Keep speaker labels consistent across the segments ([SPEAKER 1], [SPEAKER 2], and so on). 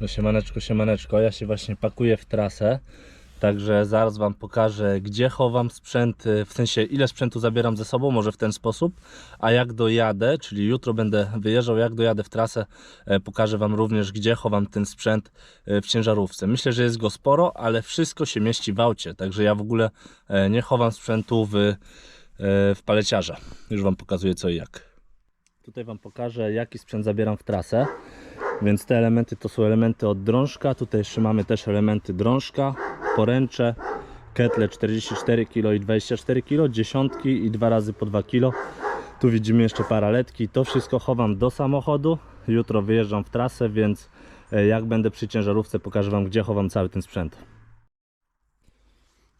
[SPEAKER 1] No siemaneczko, siemaneczko, ja się właśnie pakuję w trasę, także zaraz Wam pokażę, gdzie chowam sprzęt, w sensie ile sprzętu zabieram ze sobą, może w ten sposób, a jak dojadę, czyli jutro będę wyjeżdżał, jak dojadę w trasę, e, pokażę Wam również, gdzie chowam ten sprzęt e, w ciężarówce. Myślę, że jest go sporo, ale wszystko się mieści w aucie, także ja w ogóle e, nie chowam sprzętu w, w paleciarza. Już Wam pokazuję co i jak. Tutaj Wam pokażę, jaki sprzęt zabieram w trasę. Więc te elementy to są elementy od drążka. Tutaj jeszcze mamy też elementy drążka, poręcze, ketle 44 kg i 24 kg, dziesiątki i dwa razy po 2 kg. Tu widzimy jeszcze paraletki. To wszystko chowam do samochodu. Jutro wyjeżdżam w trasę, więc e, jak będę przy ciężarówce pokażę Wam gdzie chowam cały ten sprzęt.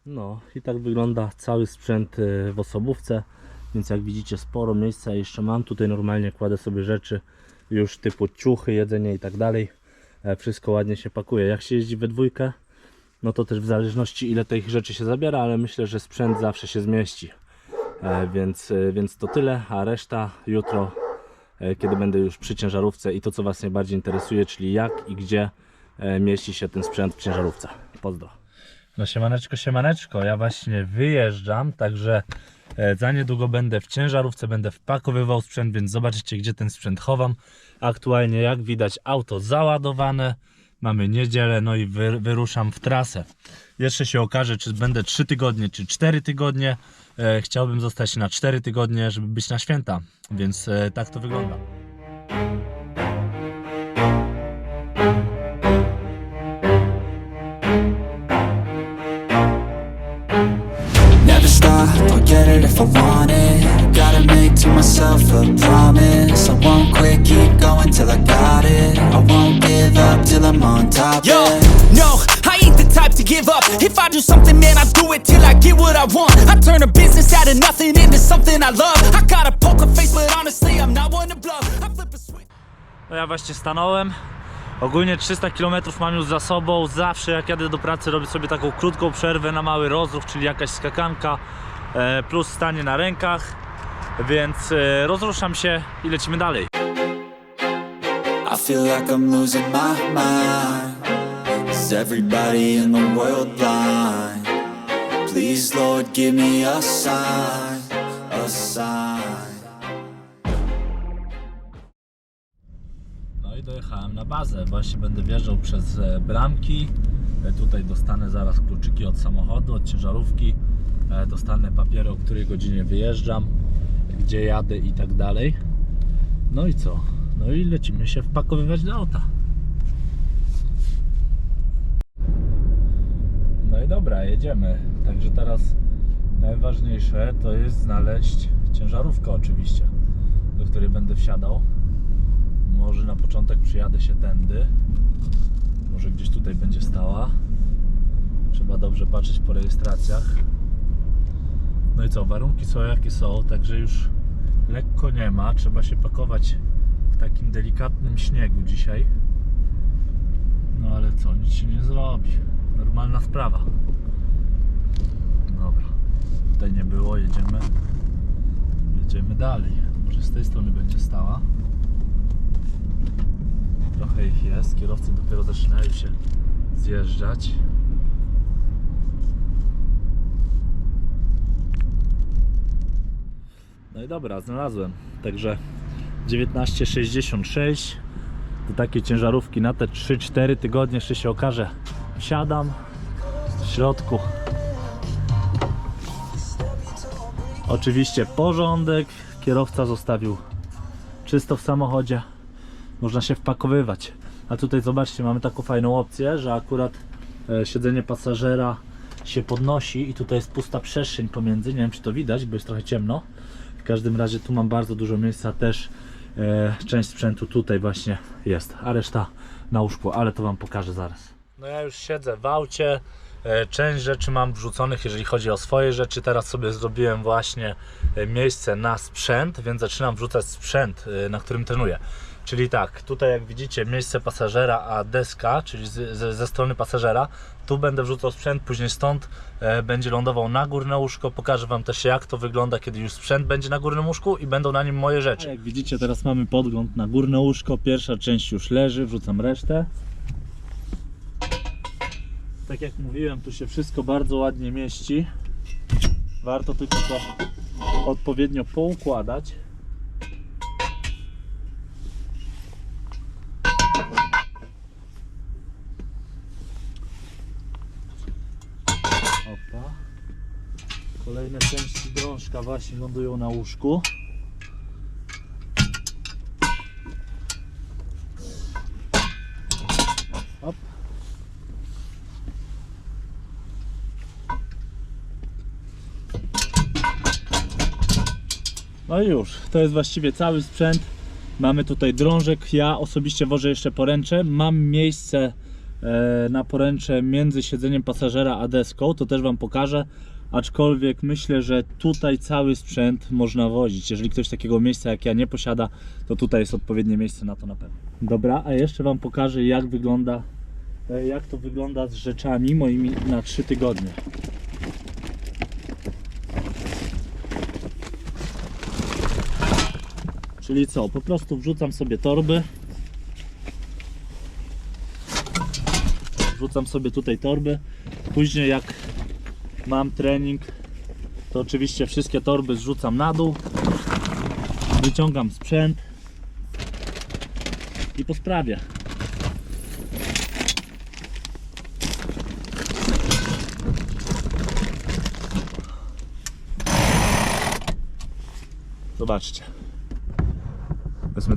[SPEAKER 1] No i tak wygląda cały sprzęt e, w osobówce. Więc jak widzicie sporo miejsca jeszcze mam. Tutaj normalnie kładę sobie rzeczy już typu ciuchy, jedzenie i tak dalej. E, Wszystko ładnie się pakuje. Jak się jeździ we dwójkę, no to też w zależności ile tych rzeczy się zabiera, ale myślę, że sprzęt zawsze się zmieści. E, Więc, e, więc to tyle, a reszta jutro, kiedy będę już przy ciężarówce i to co Was najbardziej interesuje, czyli jak i gdzie mieści się ten sprzęt w ciężarówce. Pozdro. No siemaneczko, siemaneczko, ja właśnie wyjeżdżam, także za niedługo będę w ciężarówce, będę wpakowywał sprzęt, więc zobaczycie gdzie ten sprzęt chowam. Aktualnie jak widać auto załadowane, mamy niedzielę, no i wy, wyruszam w trasę. Jeszcze się okaże czy będę 3 tygodnie czy 4 tygodnie. E, chciałbym zostać na 4 tygodnie, żeby być na święta, więc e, tak to wygląda.
[SPEAKER 2] If I
[SPEAKER 3] do something, man, I do it till I get what I want. I turn a business out of nothing into something I love. I got a poker face, but honestly, I'm not one to bluff. I flip a switch.
[SPEAKER 1] No ja właśnie stanąłem. Ogólnie 300 km mam już za sobą. Zawsze jak jadę do pracy robię sobie taką krótką przerwę na mały rozruch, czyli jakaś skakanka e, plus stanie na rękach. Więc e, rozruszam się i lecimy dalej.
[SPEAKER 2] I feel like I'm losing my mind Everybody in the world blind? Please, Lord, give me a sign A sign
[SPEAKER 1] No i dojechałem na bazę. Właśnie będę wjeżdżał przez e, bramki. E, Tutaj dostanę zaraz kluczyki od samochodu, od ciężarówki. E, Dostanę papiery, o której godzinie wyjeżdżam, gdzie jadę i tak dalej. No i co? No i lecimy się wpakowywać do auta. No i dobra, jedziemy. Także teraz najważniejsze to jest znaleźć ciężarówkę oczywiście, do której będę wsiadał. Może na początek przyjadę się tędy. Może gdzieś tutaj będzie stała. Trzeba dobrze patrzeć po rejestracjach. No i co, warunki są jakie są, także już lekko nie ma. Trzeba się pakować w takim delikatnym śniegu dzisiaj. No ale co, nic się nie zrobi. Normalna sprawa. Tutaj nie było, jedziemy. Jedziemy dalej. Może z tej strony będzie stała. Trochę ich jest. Kierowcy dopiero zaczynają się zjeżdżać. No i dobra, znalazłem. Także 1966 to takie ciężarówki na te 3-4 tygodnie jeszcze się okaże. Wsiadam w środku. Oczywiście porządek. Kierowca zostawił czysto w samochodzie można się wpakowywać. A tutaj zobaczcie, mamy taką fajną opcję, że akurat e, siedzenie pasażera się podnosi i tutaj jest pusta przestrzeń pomiędzy. Nie wiem, czy to widać, bo jest trochę ciemno. W każdym razie tu mam bardzo dużo miejsca też. E, część sprzętu tutaj właśnie jest, a reszta na łóżku, ale to Wam pokażę zaraz. No ja już siedzę w aucie. E, Część rzeczy mam wrzuconych, jeżeli chodzi o swoje rzeczy. Teraz sobie zrobiłem właśnie e, miejsce na sprzęt, więc zaczynam wrzucać sprzęt, e, na którym trenuję. Czyli tak, tutaj jak widzicie miejsce pasażera, a deska, czyli z, ze, ze strony pasażera, tu będę wrzucał sprzęt, później stąd e, będzie lądował na górne łóżko. Pokażę Wam też jak to wygląda, kiedy już sprzęt będzie na górnym łóżku i będą na nim moje rzeczy. Jak widzicie teraz mamy podgląd na górne łóżko, pierwsza część już leży, wrzucam resztę. Tak jak mówiłem, tu się wszystko bardzo ładnie mieści. Warto tylko to odpowiednio poukładać. Opa. Kolejne części drążka właśnie lądują na łóżku. No i już, to jest właściwie cały sprzęt. Mamy tutaj drążek, ja osobiście wożę jeszcze poręcze. Mam miejsce e, na poręcze między siedzeniem pasażera a deską, to też Wam pokażę. Aczkolwiek myślę, że tutaj cały sprzęt można wozić. Jeżeli ktoś takiego miejsca jak ja nie posiada, to tutaj jest odpowiednie miejsce na to na pewno. Dobra, a jeszcze Wam pokażę jak wygląda, e, jak to wygląda z rzeczami moimi na 3 tygodnie. Czyli co? Po prostu wrzucam sobie torby. Wrzucam sobie tutaj torby. Później jak mam trening, to oczywiście wszystkie torby zrzucam na dół. Wyciągam sprzęt i po sprawie. Zobaczcie.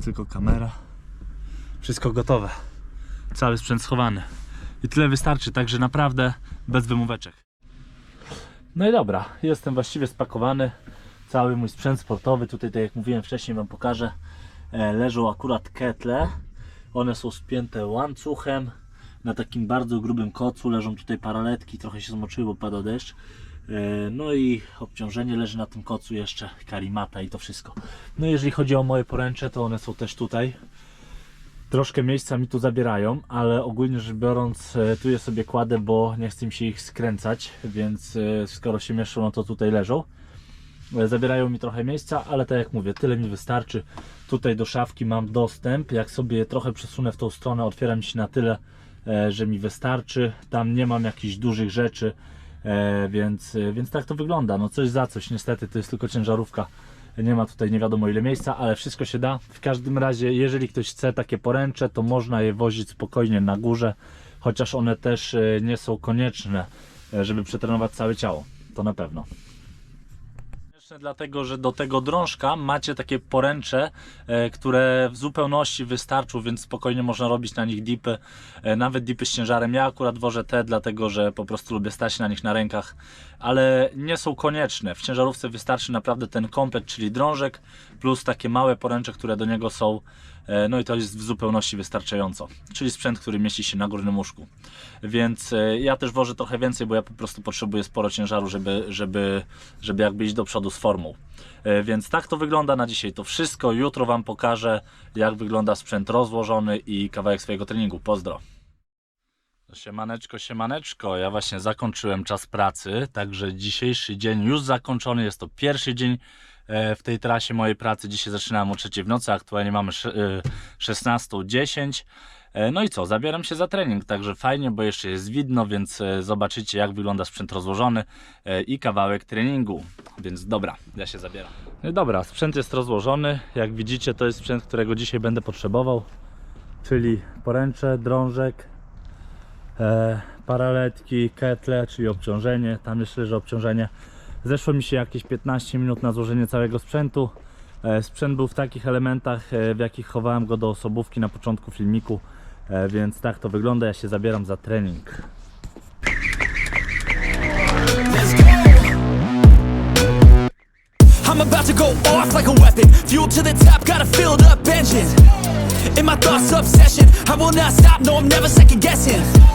[SPEAKER 1] Tylko kamerę. Wszystko gotowe. Cały sprzęt schowany. I tyle wystarczy, także naprawdę bez wymóweczek. No i dobra, jestem właściwie spakowany. Cały mój sprzęt sportowy. Tutaj, tak jak mówiłem wcześniej, Wam pokażę. E, leżą akurat ketle. One są spięte łańcuchem. Na takim bardzo grubym kocu leżą tutaj paraletki. Trochę się zmoczyły, bo pada deszcz. E, No i obciążenie leży na tym kocu jeszcze, karimata i to wszystko. No jeżeli chodzi o moje poręcze, to one są też tutaj. Troszkę miejsca mi tu zabierają, ale ogólnie rzecz biorąc, e, tu je sobie kładę, bo nie chcę mi się ich skręcać, więc e, skoro się mieszczą, no to tutaj leżą. Zabierają mi trochę miejsca, ale tak jak mówię, tyle mi wystarczy. Tutaj do szafki mam dostęp. Jak sobie trochę przesunę w tą stronę, otwiera mi się na tyle, że mi wystarczy. Tam nie mam jakichś dużych rzeczy, e, więc, e, więc tak to wygląda. No coś za coś, niestety to jest tylko ciężarówka. Nie ma tutaj nie wiadomo ile miejsca, ale wszystko się da. W każdym razie, jeżeli ktoś chce takie poręcze, to można je wozić spokojnie na górze, chociaż one też e, nie są konieczne, żeby przetrenować całe ciało. To na pewno. Dlatego, że do tego drążka macie takie poręcze, e, które w zupełności wystarczą, więc spokojnie można robić na nich dipy, e, nawet dipy z ciężarem. Ja akurat wożę te, dlatego że po prostu lubię stać na nich na rękach, ale nie są konieczne. W ciężarówce wystarczy naprawdę ten komplet, czyli drążek, plus takie małe poręcze, które do niego są. E, No i to jest w zupełności wystarczająco, czyli sprzęt, który mieści się na górnym łóżku. Więc e, ja też wożę trochę więcej, bo ja po prostu potrzebuję sporo ciężaru, żeby, żeby, żeby jakby iść do przodu z formą. E, Więc tak to wygląda na dzisiaj. To wszystko. Jutro Wam pokażę, jak wygląda sprzęt rozłożony i kawałek swojego treningu. Pozdro. Siemaneczko, siemaneczko. Ja właśnie zakończyłem czas pracy, także dzisiejszy dzień już zakończony. Jest to pierwszy dzień w tej trasie mojej pracy. Dzisiaj zaczynałem o 3 w nocy, aktualnie mamy sze- e, 16.10. E, No i co, zabieram się za trening, także fajnie, bo jeszcze jest widno, więc e, zobaczycie jak wygląda sprzęt rozłożony e, i kawałek treningu. Więc dobra, ja się zabieram. No dobra, sprzęt jest rozłożony. Jak widzicie, to jest sprzęt, którego dzisiaj będę potrzebował, czyli poręcze, drążek, e, paraletki, ketle, czyli obciążenie. Tam jeszcze leży obciążenie. Zeszło mi się jakieś 15 minut na złożenie całego sprzętu. E, sprzęt był w takich elementach, e, w jakich chowałem go do osobówki na początku filmiku, e, więc tak to wygląda. Ja się zabieram za trening.
[SPEAKER 3] I'm about to go off like a weapon. Fuel to the top, got a filled up engine. In my thoughts, obsession. I will not stop, no, I'm never second guessing.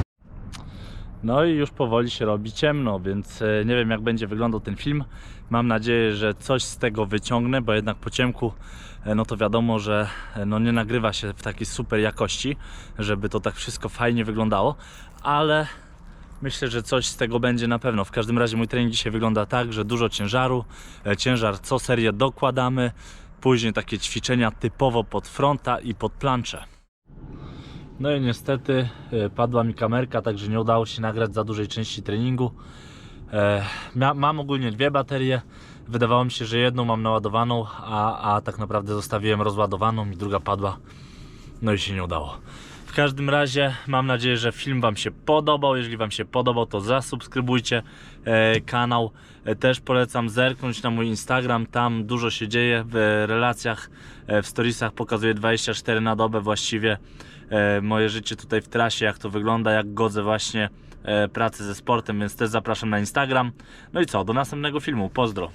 [SPEAKER 1] No i już powoli się robi ciemno, więc e, nie wiem jak będzie wyglądał ten film. Mam nadzieję, że coś z tego wyciągnę, bo jednak po ciemku e, no to wiadomo, że e, no nie nagrywa się w takiej super jakości, żeby to tak wszystko fajnie wyglądało, ale myślę, że coś z tego będzie na pewno. W każdym razie mój trening dzisiaj wygląda tak, że dużo ciężaru, ciężar co serię dokładamy, później takie ćwiczenia typowo pod fronta i pod plancze. No i niestety e, padła mi kamerka, także nie udało się nagrać za dużej części treningu. E, mam ogólnie dwie baterie. Wydawało mi się, że jedną mam naładowaną, a, a tak naprawdę zostawiłem rozładowaną i druga padła. No i się nie udało. W każdym razie mam nadzieję, że film Wam się podobał. Jeżeli Wam się podobał, to zasubskrybujcie e, kanał. Też polecam zerknąć na mój Instagram. Tam dużo się dzieje w relacjach, w storiesach pokazuję 24 na dobę właściwie moje życie tutaj w trasie, jak to wygląda, jak godzę właśnie e, pracę ze sportem, więc też zapraszam na Instagram. No i co, do następnego filmu. Pozdro.